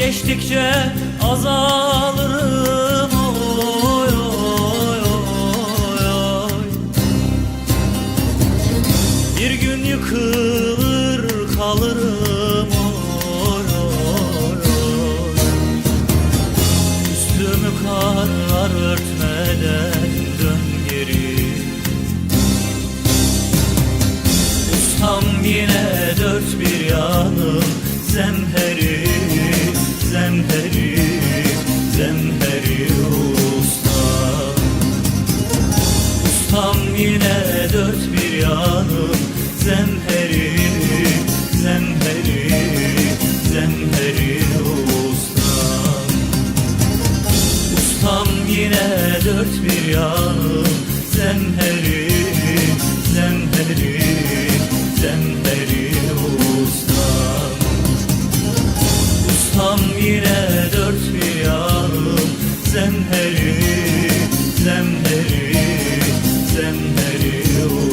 geçtikçe azalırım. Oy oy oy oy. Bir gün yıkılır kalırım. Oy oy oy. Üstümü kar örtmeden dön geri. Ustam yine dört bir yanım bizden her usta. Ustam yine dört bir yanım. Zemheri zemheri zemheri ustam. Ustam yine dört bir yanım. Zemheri zemheri zemheri ustam. Ustam yine zemheri zemheri zemheri oh.